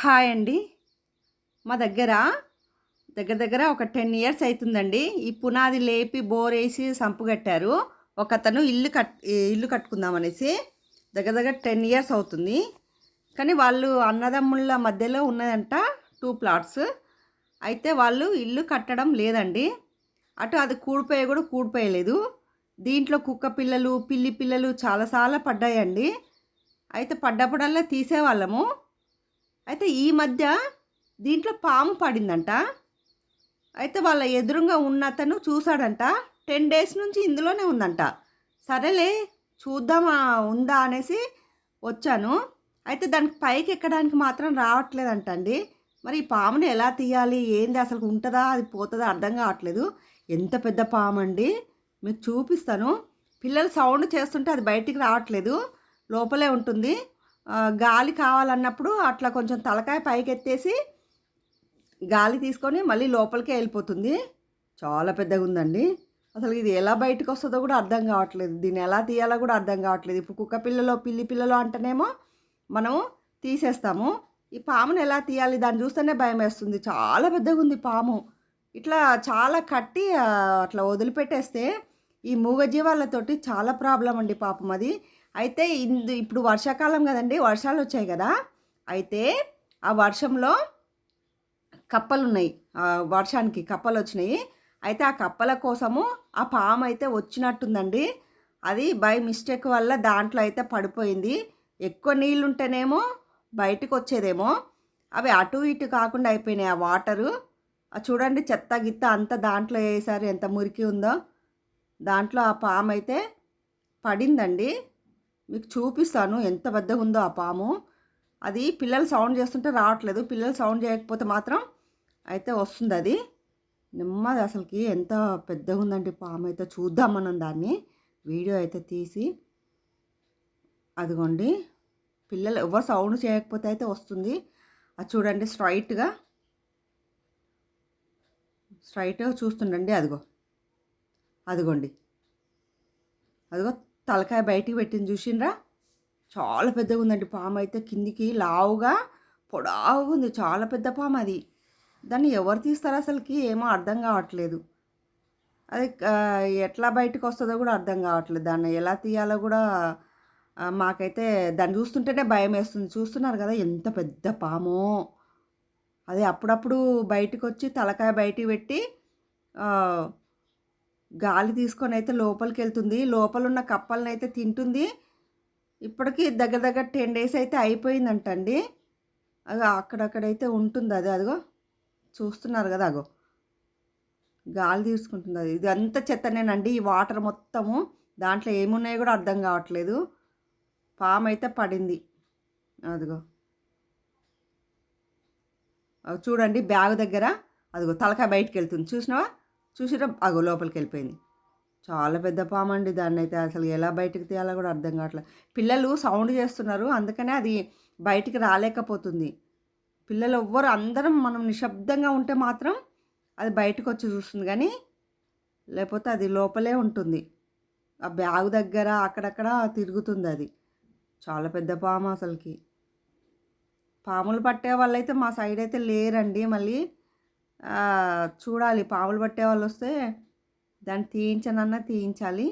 Hi అండి. మా దగ్గర దగ్గర దగ్గర ఒక టెన్ ఇయర్స్ అవుతుందండి ఈ పునాది లేపి బోర్ వేసి సంపు కట్టారు. ఒక అతను ఇల్లు కట్ ఇల్లు కట్టుకుందామనేసి దగ్గర దగ్గర టెన్ ఇయర్స్ అవుతుంది. కానీ వాళ్ళు అన్నదమ్ముళ్ళ మధ్యలో ఉన్నదంట టూ ప్లాట్స్. అయితే వాళ్ళు ఇల్లు కట్టడం లేదండి. అటు అది కూడిపోయే కూడా కూడిపోయలేదు. దీంట్లో కుక్క పిల్లలు పిల్లి పిల్లలు చాలాసార్లు పడ్డాయండి. అయితే పడ్డప్పుడల్లా తీసేవాళ్ళము. అయితే ఈ మధ్య దీంట్లో పాము పడిందంట. అయితే వాళ్ళ ఎదురుగా ఉన్న అతను చూశాడంట. టెన్ డేస్ నుంచి ఇందులోనే ఉందంట. సరేలే చూద్దామా ఉందా అనేసి వచ్చాను. అయితే దానికి పైకి ఎక్కడానికి మాత్రం రావట్లేదంట అండి. మరి ఈ పాముని ఎలా తీయాలి? ఏంది? అసలు ఉంటుందా? అది పోతుందా? అర్థం కావట్లేదు. ఎంత పెద్ద పాము అండి? మీకు చూపిస్తాను. పిల్లలు సౌండ్ చేస్తుంటే అది బయటికి రావట్లేదు. లోపలే ఉంటుంది. గాలి కావాలన్నప్పుడు అట్లా కొంచెం తలకాయ పైకెత్తేసి గాలి తీసుకొని మళ్ళీ లోపలికే వెళ్ళిపోతుంది. చాలా పెద్దగా ఉందండి. అసలు ఇది ఎలా బయటకు వస్తుందో కూడా అర్థం కావట్లేదు. దీన్ని ఎలా తీయాలో కూడా అర్థం కావట్లేదు. ఇప్పుడు కుక్క పిల్లలో పిల్లి పిల్లలో అంటేనేమో మనము తీసేస్తాము. ఈ పాముని ఎలా తీయాలి? దాన్ని చూస్తేనే భయం వేస్తుంది. చాలా పెద్దగా ఉంది పాము. ఇట్లా చాలా కట్టి అట్లా వదిలిపెట్టేస్తే ఈ మూగజీవాలతోటి చాలా ప్రాబ్లం అండి పాపం అది. అయితే ఇందు ఇప్పుడు వర్షాకాలం కదండి వర్షాలు వచ్చాయి కదా. అయితే ఆ వర్షంలో కప్పలు ఉన్నాయి వర్షానికి కప్పలు వచ్చినాయి అయితే ఆ కప్పల కోసము ఆ పాము అయితే వచ్చినట్టుందండి. అది బై మిస్టేక్ వల్ల దాంట్లో అయితే పడిపోయింది. ఎక్కువ నీళ్ళు ఉంటేనేమో బయటకు వచ్చేదేమో అవి అటు ఇటు కాకుండా అయిపోయినాయి ఆ వాటరు. చూడండి చెత్త గిత్త అంతా దాంట్లో వేసారు. ఎంత మురికి ఉందో. దాంట్లో ఆ పాము అయితే పడిందండి. మీకు చూపిస్తాను ఎంత పెద్దగా ఉందో ఆ పాము. అది పిల్లలు సౌండ్ చేస్తుంటే రావట్లేదు. పిల్లలు సౌండ్ చేయకపోతే మాత్రం అయితే వస్తుంది అది. నెమ్మది అసలుకి ఎంత పెద్దగా ఉందండి పాము అయితే చూద్దాం మనం దాన్ని. వీడియో అయితే తీసి అదిగోండి. పిల్లలు ఎవరు సౌండ్ చేయకపోతే అయితే వస్తుంది. అది చూడండి స్ట్రైట్గా. స్ట్రైట్గా చూస్తుండండి అదిగో. అదిగోండి. అదిగో తలకాయ బయటికి పెట్టింది చూసిండ్రా చాలా పెద్దగా ఉందండి పాము అయితే. కిందికి లావుగా పొడావుగా ఉంది. చాలా పెద్ద పాము అది. దాన్ని ఎవరు తీస్తారో అసలుకి? ఏమో అర్థం కావట్లేదు. అది ఎట్లా బయటకు వస్తుందో కూడా అర్థం కావట్లేదు. దాన్ని ఎలా తీయాలో కూడా మాకైతే దాన్ని చూస్తుంటేనే భయం వేస్తుంది. చూస్తున్నారు కదా ఎంత పెద్ద పామో. అది అప్పుడప్పుడు బయటకు వచ్చి తలకాయ బయటికి పెట్టి గాలి తీసుకొని అయితే లోపలికి వెళ్తుంది లోపల ఉన్న కప్పలను అయితే తింటుంది. ఇప్పటికి దగ్గర దగ్గర టెన్ డేస్ అయితే అయిపోయిందంటండి. అది అక్కడక్కడైతే ఉంటుంది అది అదిగో. చూస్తున్నారు కదా అగో. గాలి తీసుకుంటుంది అది. ఇది అంతా చెత్తనేనండి. ఈ వాటర్ మొత్తము దాంట్లో ఏమున్నాయో కూడా అర్థం కావట్లేదు. పాము అయితే పడింది. అదిగో. చూడండి బ్యాగ్ దగ్గర. అదిగో తలకాయ బయటకు వెళ్తుంది చూసినావా? చూసిరా అగో లోపలికి వెళ్ళిపోయింది చాలా పెద్ద పాము అండి దాన్ని అయితే అసలు ఎలా బయటకు తీయాలో కూడా అర్థం కావట్లేదు పిల్లలు సౌండ్ చేస్తున్నారు. అందుకనే అది బయటికి రాలేకపోతుంది. పిల్లలు ఎవ్వరు అందరం మనం నిశ్శబ్దంగా ఉంటే మాత్రం అది బయటకు వచ్చి చూస్తుంది కానీ లేకపోతే అది లోపలే ఉంటుంది. ఆ బ్యాగ్ దగ్గర అక్కడక్కడ తిరుగుతుంది అది. చాలా పెద్ద పాము అసలుకి. పాములు పట్టే వాళ్ళైతే మా సైడ్ అయితే లేరండి. మళ్ళీ చూడాలి. పావులు పట్టే వాళ్ళు వస్తే దాన్ని తీయించనన్నా తీయించాలి.